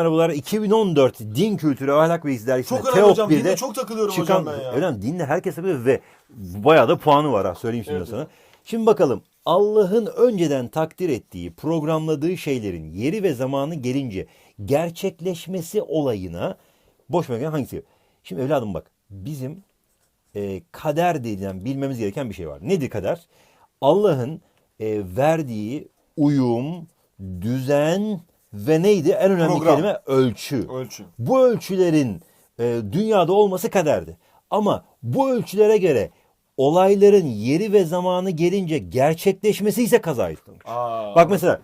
Merhabalar 2014 Din Kültürü Ahlak ve İz dergisinde Çok önemli Teok hocam. 1'de Dinde çok takılıyorum çıkan, hocam ben ya. Önemli dinle herkes takılıyor ve bayağı da puanı var ha söyleyeyim şimdi Evet, sana. Şimdi bakalım Allah'ın önceden takdir ettiği, programladığı şeylerin yeri ve zamanı gelince gerçekleşmesi olayına boş mekan hangisi? Şimdi evladım bak bizim e, kader denilen bilmemiz gereken bir şey var. Nedir kader? Allah'ın e, verdiği uyum, düzen ve neydi? En önemli Program. kelime ölçü. Ölçü. Bu ölçülerin e, dünyada olması kaderdi. Ama bu ölçülere göre olayların yeri ve zamanı gelince gerçekleşmesi ise kazaydı. Aa. Bak mesela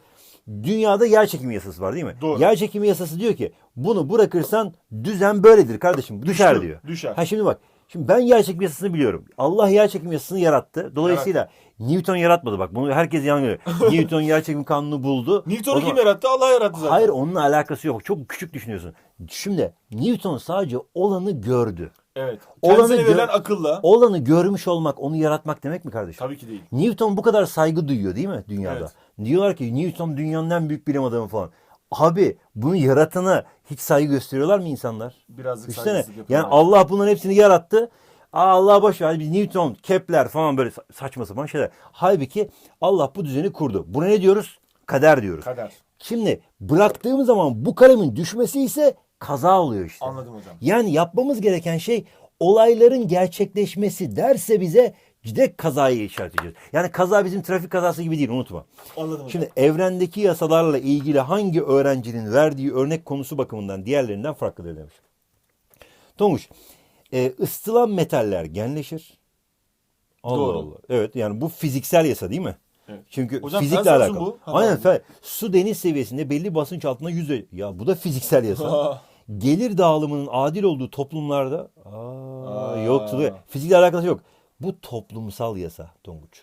dünyada yer çekimi yasası var değil mi? Doğru. Yer çekimi yasası diyor ki bunu bırakırsan düzen böyledir kardeşim düşer Düştü, diyor. düşer. Ha şimdi bak şimdi ben yer çekimi yasasını biliyorum. Allah yer çekimi yasasını yarattı. Dolayısıyla Newton yaratmadı bak bunu herkes yanlış görüyor. Newton yer çekimi kanunu buldu. O Newton'u zaman- kim yarattı? Allah yarattı zaten. Hayır onunla alakası yok. Çok küçük düşünüyorsun. Şimdi Newton sadece olanı gördü. Evet. Olanı Kendisine verilen akılla. Olanı görmüş olmak, onu yaratmak demek mi kardeşim? Tabii ki değil. Newton bu kadar saygı duyuyor değil mi dünyada? Evet. Diyorlar ki Newton dünyanın en büyük bilim adamı falan. Abi bunu yaratana hiç saygı gösteriyorlar mı insanlar? Birazcık Düşünsene. saygısızlık yapıyorlar. Yani Allah bunların hepsini yarattı. Aa, Allah boş ver. Biz Newton, Kepler falan böyle sa- saçma sapan şeyler. Halbuki Allah bu düzeni kurdu. Buna ne diyoruz? Kader diyoruz. Kader. Şimdi bıraktığımız zaman bu kalemin düşmesi ise kaza oluyor işte. Anladım hocam. Yani yapmamız gereken şey olayların gerçekleşmesi derse bize direkt kazayı işaret edeceğiz. Yani kaza bizim trafik kazası gibi değil unutma. Anladım hocam. Şimdi evrendeki yasalarla ilgili hangi öğrencinin verdiği örnek konusu bakımından diğerlerinden farklıdır demiş. Tonguç, e, ısıtılan metaller genleşir. Allah Doğru. Allah. Evet yani bu fiziksel yasa değil mi? Evet. Çünkü Hocam fizikle alakalı. bu. Ha, Aynen fen. Su deniz seviyesinde belli basınç altında yüzde. Ya bu da fiziksel yasa. Gelir dağılımının adil olduğu toplumlarda aa, Aa. yok tabii. Fizikle alakası yok. Bu toplumsal yasa Tonguç.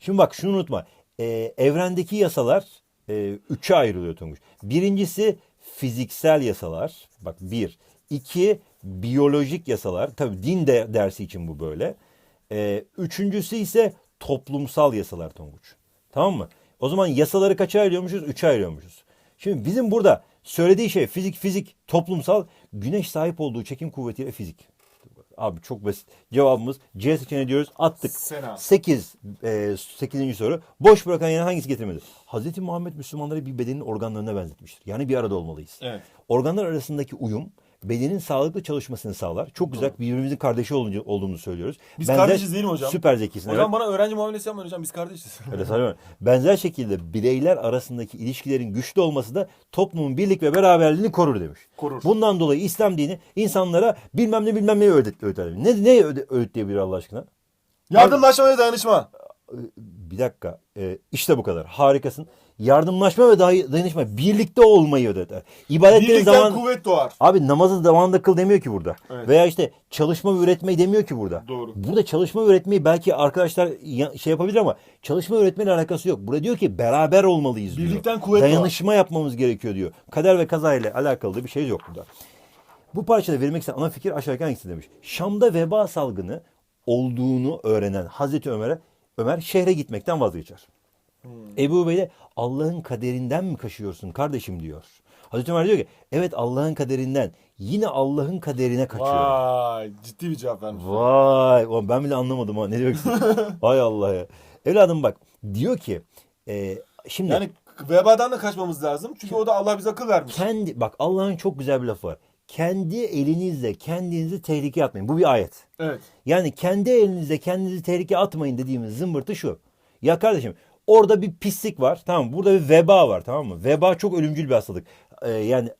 Şimdi bak şunu unutma. Ee, evrendeki yasalar e, üçe ayrılıyor Tonguç. Birincisi fiziksel yasalar. Bak bir. İki biyolojik yasalar. Tabii din de dersi için bu böyle. Ee, üçüncüsü ise toplumsal yasalar Tonguç. Tamam mı? O zaman yasaları kaça ayırıyormuşuz? Üçe ayırıyormuşuz. Şimdi bizim burada söylediği şey fizik, fizik, toplumsal, güneş sahip olduğu çekim kuvvetiyle fizik. Abi çok basit. Cevabımız C seçeneği diyoruz. Attık. Sena. 8. E, 8. soru. Boş bırakan yani hangisi getirmedi? Hazreti Muhammed Müslümanları bir bedenin organlarına benzetmiştir. Yani bir arada olmalıyız. Evet. Organlar arasındaki uyum bedenin sağlıklı çalışmasını sağlar. Çok güzel birbirimizin kardeşi olunca, olduğumuzu söylüyoruz. Biz kardeşiz değil mi hocam? Süper zekisin. evet. Hocam bana öğrenci muamelesi yapmayın hocam. Biz kardeşiz. Öyle söyleme. Benzer şekilde bireyler arasındaki ilişkilerin güçlü olması da toplumun birlik ve beraberliğini korur demiş. Korur. Bundan dolayı İslam dini insanlara bilmem ne bilmem ne öğüt, öğütler. Ne, ne öğüt, öğütleyebilir Allah aşkına? Yardımlaşma ve dayanışma. Bir dakika. Ee, işte bu kadar. Harikasın. Yardımlaşma ve dayanışma. Birlikte olmayı öğütler. İbadetlerin Birlikten zaman... kuvvet doğar. Abi namazı zamanında kıl demiyor ki burada. Evet. Veya işte çalışma ve üretmeyi demiyor ki burada. Doğru. Burada çalışma ve üretmeyi belki arkadaşlar ya- şey yapabilir ama çalışma ve üretmeyle alakası yok. Burada diyor ki beraber olmalıyız diyor. Birlikten kuvvet. Dayanışma yapmamız gerekiyor diyor. Kader ve kaza ile alakalı da bir şey yok burada. Bu parçada verilmek istenen ana fikir aşağıdaki hangisi demiş. Şam'da veba salgını olduğunu öğrenen Hazreti Ömer'e Ömer şehre gitmekten vazgeçer. Hmm. Ebu Ubeyde Allah'ın kaderinden mi kaçıyorsun kardeşim diyor. Hazreti Ömer diyor ki evet Allah'ın kaderinden yine Allah'ın kaderine kaçıyorum. Vay ciddi bir cevap vermiş. Vay ben bile anlamadım ha ne demek? Vay Allah ya. Evladım bak diyor ki e, şimdi Yani vebadan da kaçmamız lazım. Çünkü o da Allah bize akıl vermiş. kendi bak Allah'ın çok güzel bir lafı var. Kendi elinizle kendinizi tehlikeye atmayın. Bu bir ayet. Evet. Yani kendi elinizle kendinizi tehlikeye atmayın dediğimiz zımbırtı şu. Ya kardeşim orada bir pislik var tamam mı? Burada bir veba var tamam mı? Veba çok ölümcül bir hastalık. Ee, yani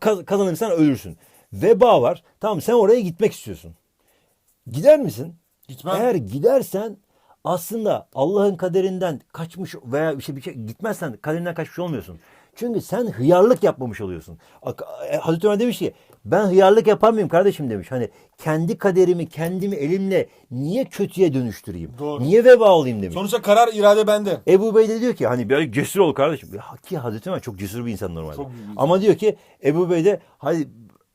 kaz- kazanırsan ölürsün. Veba var tamam? Sen oraya gitmek istiyorsun. Gider misin? Gitmem. Eğer gidersen aslında Allah'ın kaderinden kaçmış veya işte bir şey gitmezsen kaderinden kaçmış olmuyorsun. Çünkü sen hıyarlık yapmamış oluyorsun. E, Hazreti Ömer demiş ki ben hıyarlık yapar mıyım kardeşim demiş. Hani kendi kaderimi kendimi elimle niye kötüye dönüştüreyim? Doğru. Niye veba olayım demiş. Sonuçta karar irade bende. Ebu Bey de diyor ki hani bir cesur ol kardeşim. Ya, Ki Hazreti Ömer çok cesur bir insan normalde. Çok. Ama diyor ki Ebu Bey de hadi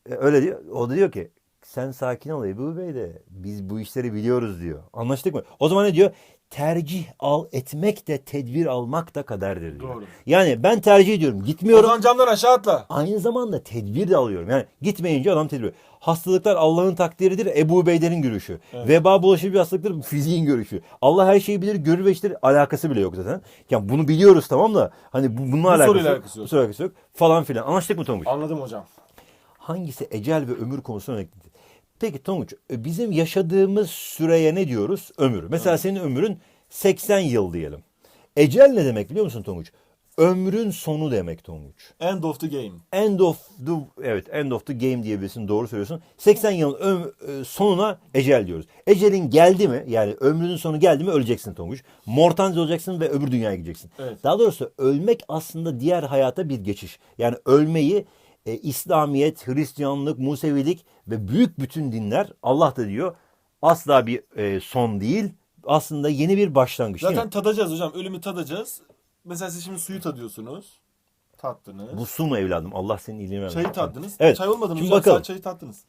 e, öyle diyor. O da diyor ki sen sakin ol Ebu Bey de biz bu işleri biliyoruz diyor. Anlaştık mı? O zaman ne diyor? tercih al etmek de tedbir almak da kaderdir diyor. Doğru. Yani ben tercih ediyorum. O Gitmiyorum. zaman camdan aşağı atla. Aynı zamanda tedbir de alıyorum. Yani gitmeyince adam tedbir. Hastalıklar Allah'ın takdiridir. Ebu Beyder'in görüşü. Veba bulaşıcı bir hastalıktır. Fiziğin görüşü. Allah her şeyi bilir, görür ve işitir. Alakası bile yok zaten. Yani bunu biliyoruz tamam da hani bu, bununla alakası, soruyla alakası yok. Bu soruyla alakası yok. Falan filan. Anlaştık mı Tonguç? Anladım hocam. Hangisi ecel ve ömür konusuna örneklidir? Peki Tonguç, e, bizim yaşadığımız süreye ne diyoruz? Ömür. Mesela senin ömrün 80 yıl diyelim. Ecel ne demek biliyor musun Tonguç? Ömrün sonu demek Tonguç. End of the game. End of the evet end of the game diyebilirsin doğru söylüyorsun. 80 yılın öm- sonuna ecel diyoruz. Ecelin geldi mi yani ömrünün sonu geldi mi öleceksin Tonguç. Mortanz olacaksın ve öbür dünyaya gideceksin. Evet. Daha doğrusu ölmek aslında diğer hayata bir geçiş. Yani ölmeyi e, İslamiyet, Hristiyanlık, Musevilik ve büyük bütün dinler Allah da diyor asla bir e, son değil. Aslında yeni bir başlangıç Zaten tadacağız hocam. Ölümü tadacağız. Mesela siz şimdi suyu tadıyorsunuz. Tattınız. Bu su mu evladım? Allah senin iyiliğini versin. Çayı tattınız. Evet. Çay olmadı mı Şimdi hocam? bakalım. Çayı tattınız.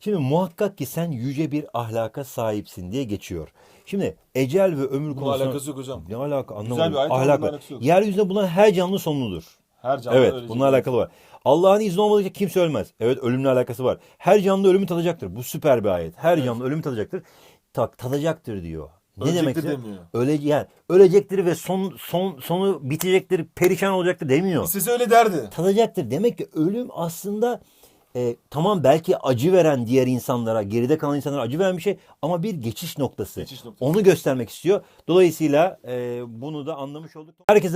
Şimdi muhakkak ki sen yüce bir ahlaka sahipsin diye geçiyor. Şimdi ecel ve ömür konusunda... alakası yok hocam. Ne alaka anlamadım. Güzel bir ayet ama Ahlak bunun var. alakası yok. Yeryüzünde bulunan her canlı sonludur. Her canlı Evet ölecek. bununla alakalı var. Allah'ın izni olmadıkça kimse ölmez. Evet ölümle alakası var. Her canlı ölümü tadacaktır. Bu süper bir ayet. Her canlı ölümü tadacaktır. Tak, tadacaktır diyor. Ne Ölecektir demek? demiyor. Öle, yani ölecektir ve son son sonu bitecektir, perişan olacaktır demiyor İstese öyle derdi. tadacaktır. Demek ki ölüm aslında e, tamam belki acı veren diğer insanlara, geride kalan insanlara acı veren bir şey ama bir geçiş noktası. Geçiş noktası. Onu göstermek istiyor. Dolayısıyla e, bunu da anlamış olduk. Herkese